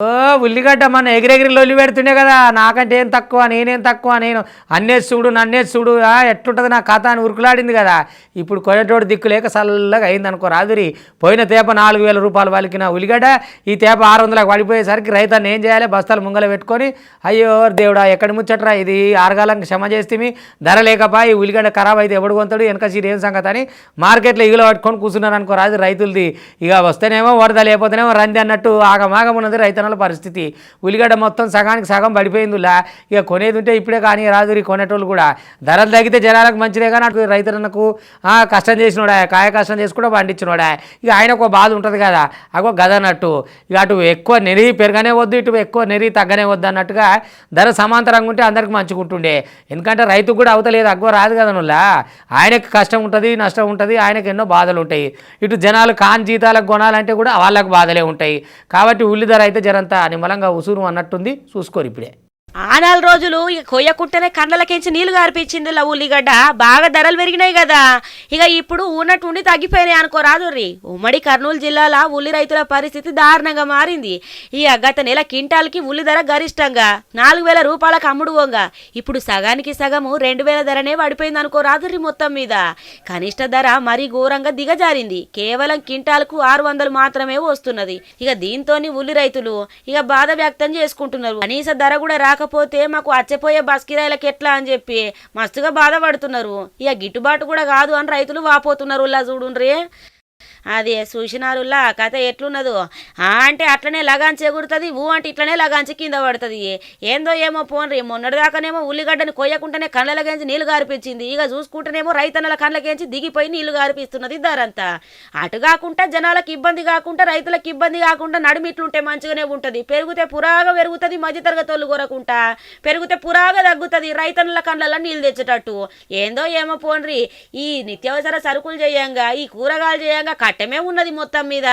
ఓ ఉల్లిగడ్డ మన ఎగిరెగిరి లొల్లి పెడుతుండే కదా నాకంటే ఏం తక్కువ నేనేం తక్కువ నేను అన్నే చూడు నన్నే చూడు ఆ, ఎట్లుంటుంది నా కథ అని ఉరుకులాడింది కదా. ఇప్పుడు కొనేటోడు దిక్కు లేక చల్లగా అయింది అనుకో రాదురి. పోయిన తేప నాలుగు వేల రూపాయలు వాలికిన ఉల్లిగడ్డ ఈ తేప ఆరు వందలకు పడిపోయేసరికి రైతాన్ని ఏం చేయాలి? బస్తాలు ముంగల పెట్టుకొని అయ్యో దేవుడా ఎక్కడ ముచ్చట్రా ఇది? ఆరుగాలం క్షమ చేస్తే ధర లేకపా ఈ ఉల్లిగడ్డ ఖరాబ్ అయితే ఎవడు కొంటాడు వెనక సీట్ ఏం సంగతి అని మార్కెట్లో ఈగలు పట్టుకొని కూర్చున్నారు అనుకో రాదు రైతులది. ఇక వస్తేనేమో వరద లేకపోతేనేమో రంది అన్నట్టు ఆగమాగం ఉన్నది జనాల పరిస్థితి. ఉల్లిగడ్డ మొత్తం సగానికి సగం పడిపోయిందిలా. ఇక కొనేది ఉంటే ఇప్పుడే కానీ రాదు ఈ కొనేటోళ్ళు కూడా. ధరలు తగ్గితే జనాలకు మంచిదే కానీ అటు రైతులకు కష్టం చేసినోడా కాయ కష్టం చేసి కూడా పండించినోడా. ఇక ఆయనకు ఒక బాధ ఉంటుంది కదా. అగో గద అన్నట్టు. ఇక అటు ఎక్కువ నెరి పెరగనే వద్దు ఇటు ఎక్కువ నెరి తగ్గనే వద్దు అన్నట్టుగా ధర సమాంతరంగా ఉంటే అందరికి మంచిగా ఉంటుండే. ఎందుకంటే రైతుకు కూడా అవతలేదు. అగ్గో రాదు కదా నువ్వులా. ఆయనకి కష్టం ఉంటుంది నష్టం ఉంటుంది ఆయనకి ఎన్నో బాధలు ఉంటాయి. ఇటు జనాలు కాన్ జీతాలకు కొనాలంటే కూడా వాళ్ళకు బాధలే ఉంటాయి. కాబట్టి ఉల్లి ధర అయితే జరంత నిమ్మలంగా ఉసురు అన్నట్టుంది. చూసుకోరు ఇప్పుడే. ఆ నాలుగు రోజులు ఇక కొయ్యకుంటేనే కండ్లకెంచి నీళ్ళు గారిపించిందిలా ఉల్లిగడ్డ. బాగా ధరలు పెరిగినాయి కదా ఇక ఇప్పుడు ఉన్నట్టుండి తగ్గిపోయినాయి అనుకో రీ. ఉమ్మడి కర్నూలు జిల్లాల ఉల్లి రైతుల పరిస్థితి దారుణంగా మారింది. ఇక గత నెల క్వింటాల్కి ఉల్లి ధర గరిష్టంగా నాలుగు వేల రూపాయలకు అమ్ముడువంగా. ఇప్పుడు సగానికి సగము రెండు వేల ధరనే పడిపోయింది అనుకో రీ మొత్తం మీద. కనిష్ట ధర మరీ ఘోరంగా దిగజారింది. కేవలం క్వింటాల్కు ఆరు వందలు మాత్రమే వస్తున్నది. ఇక దీంతోని ఉల్లి రైతులు ఇక బాధ వ్యక్తం చేసుకుంటున్నారు. కనీస ధర కూడా రాక రాకపోతే మాకు అచ్చపోయే బస్ కిరాయిలకు ఎట్లా అని చెప్పి మస్తుగా బాధపడుతున్నారు. ఇక గిట్టుబాటు కూడా కాదు అని రైతులు వాపోతున్నారు ఇలా చూడుండ్రీ. అదే చూసినారులా కథ ఎట్లున్నదో. ఆ అంటే అట్లనే లగాంచి ఎగురుతుంది ఊ అంటే ఇట్లనే లగాంచి కింద పడుతుంది. ఏందో ఏమో పోన్రి మొన్నటిదాకానేమో ఉల్లిగడ్డని కొయ్యకుంటేనే కళ్ళలకేంచి నీళ్ళు గారిపించింది. ఇక చూసుకుంటేనేమో రైతన్నల కళ్ళకేంచి దిగిపోయి నీళ్ళు గారిపిస్తున్నది ధరంతా అటు కాకుండా జనాలకు ఇబ్బంది కాకుండా రైతులకు ఇబ్బంది కాకుండా నడుమిట్లుంటే మంచిగానే ఉంటుంది. పెరిగితే పురాగా పెరుగుతుంది మధ్యతరగతి వాళ్ళు కొరకుంటా. పెరిగితే పురాగా తగ్గుతుంది రైతన్నల కళ్ళల్లో నీళ్ళు తెచ్చేటట్టు. ఏందో ఏమో పోన్రి ఈ నిత్యావసర సరుకులు చేయంగా ఈ కూరగాయలు చేయంగా కట్టమే ఉన్నది మొత్తం మీద.